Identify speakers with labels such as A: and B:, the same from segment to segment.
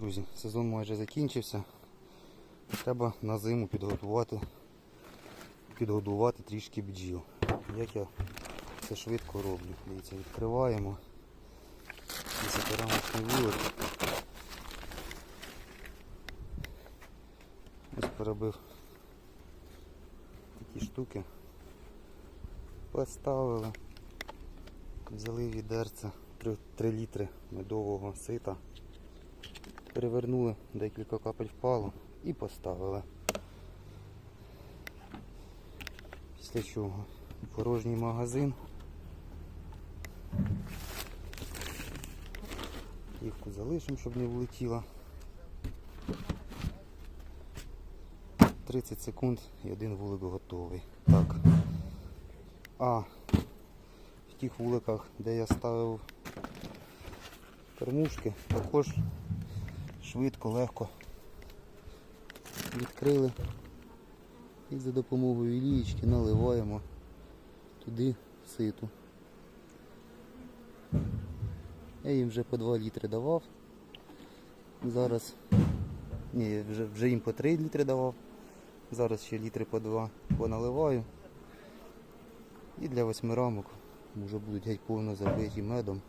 A: Друзі, сезон майже закінчився. Треба на зиму підготувати, підгодувати трішки бджіл. Як я це швидко роблю. Дивіться, відкриваємо. Вулик. Ось перебив такі штуки. Поставили. Взяли відерце 3, 3 літри медового сита. Перевернули, декілька капель впало і поставили. Після чого порожній магазин. Плівку залишимо, щоб не влетіло. 30 секунд і один вулик готовий. Так. А в тих вуликах, де я ставив кормушки, також швидко, легко відкрили і за допомогою лієчки наливаємо туди ситу. Я їм вже по 2 літри давав. Зараз ні, вже, вже їм по 3 літри давав. Зараз ще літри по 2 поналиваю. І для восьми рамок вже будуть геть повно забиті медом.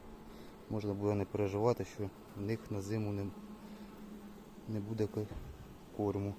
A: Можна буде не переживати, що в них на зиму не, не буде корму.